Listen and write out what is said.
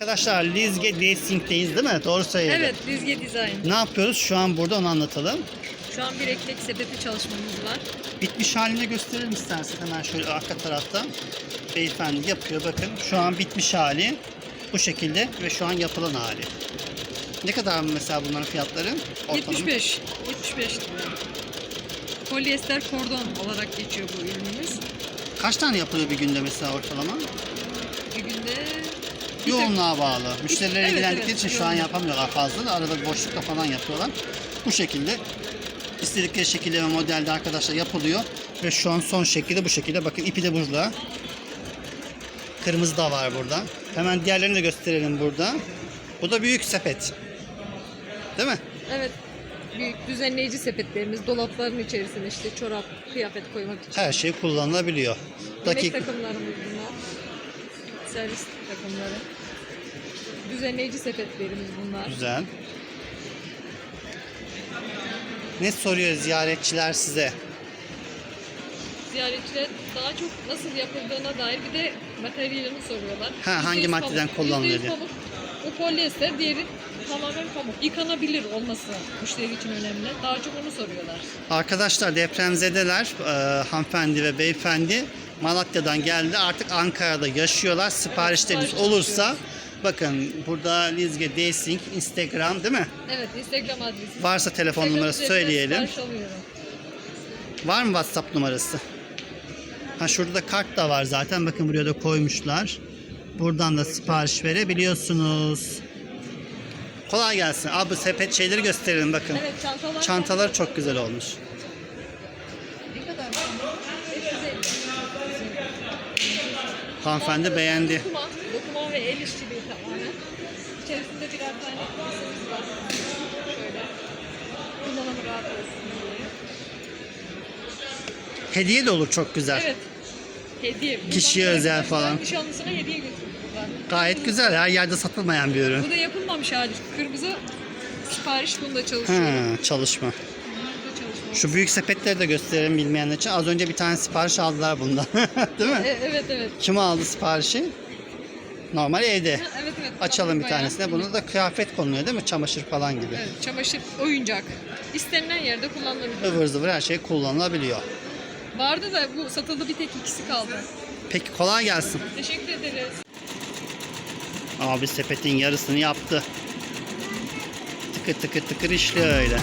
Arkadaşlar Lizge Racing'deyiz değil mi? Doğru söyledim. Evet, Lizge Design. Ne yapıyoruz? Şu an burada onu anlatalım. Şu an bir ekmek sepeti çalışmamız var. Bitmiş halini gösterelim istersen hemen şöyle arka tarafta. Beyefendi yapıyor bakın. Şu an bitmiş hali bu şekilde ve şu an yapılan hali. Ne kadar mesela bunların fiyatları? Ortalama. 75. 75 lira. Polyester kordon olarak geçiyor bu ürünümüz. Kaç tane yapılıyor bir günde mesela ortalama? Yoğunluğa bağlı. Müşteriler Evet, ilgilendikleri evet, için şu an yapamıyorlar fazla da arada boşlukta falan yapıyorlar. Bu şekilde istedikleri şekilde ve modelde arkadaşlar yapılıyor. Ve şu an son şekilde bu şekilde. Bakın ipi de burada. Kırmızı da var burada. Hemen diğerlerini de gösterelim burada. Bu da büyük sepet. Değil mi? Evet. Büyük düzenleyici sepetlerimiz dolapların içerisine işte çorap, kıyafet koymak için. Her şey kullanılabiliyor. Yemek Dakik takımlarımız bunlar. Servis takımları. Düzenleyici sepetlerimiz bunlar. güzel. Ne soruyor ziyaretçiler size? Ziyaretçiler daha çok nasıl yapıldığına dair bir de materyalini soruyorlar. Ha, hangi %100 maddeden pamuk, kullanılıyor %100 diye. pamuk. Bu polyester, diğeri tamamen pamuk. Yıkanabilir olması müşteri için önemli. Daha çok onu soruyorlar. Arkadaşlar depremzedeler e, hanımefendi ve beyefendi Malatya'dan geldi artık Ankara'da yaşıyorlar siparişleriniz sipariş olursa bakın burada Lizge Dancing Instagram değil mi? Evet, Instagram adresi. Varsa telefon Instagram numarası üzerinden söyleyelim. sipariş alıyorum. Var mı WhatsApp numarası? Ha şurada da kart da var zaten bakın buraya da koymuşlar. Buradan da sipariş verebiliyorsunuz. Kolay gelsin. Abi sepet şeyleri gösterelim bakın. Evet, çantalar. Çantalar çok güzel olmuş. Ne kadar? 550. Hanımefendi beğendi. Dokuma, dokuma ve el işçiliği tamamen. İçerisinde birer tane kasemiz var. Şöyle. Kullanımı rahat olsun diye. Hediye de olur çok güzel. Evet. Hediye. Buradan Kişiye da özel arkadaşlar falan. Nişanlısına hediye götürdük buradan. Gayet güzel. Her yerde satılmayan bir ürün. Bu da yapılmamış hali. Kırmızı sipariş bunda çalışıyor. Ha, çalışma. Şu büyük sepetleri de gösterelim bilmeyenler için. Az önce bir tane sipariş aldılar bundan. Değil mi? E, evet evet. Kim aldı siparişi? Normal evde. Ha, evet evet. Açalım bir Bayağı tanesine. Bunda da kıyafet konuluyor değil mi? Çamaşır falan gibi. Evet, çamaşır, oyuncak. İstenilen yerde kullanılabilir. Ivır zıvır her şey kullanılabiliyor. Vardı da bu satıldı bir tek ikisi kaldı. Peki kolay gelsin. Teşekkür ederiz. Abi sepetin yarısını yaptı. Tıkır tıkır tıkır işliyor öyle.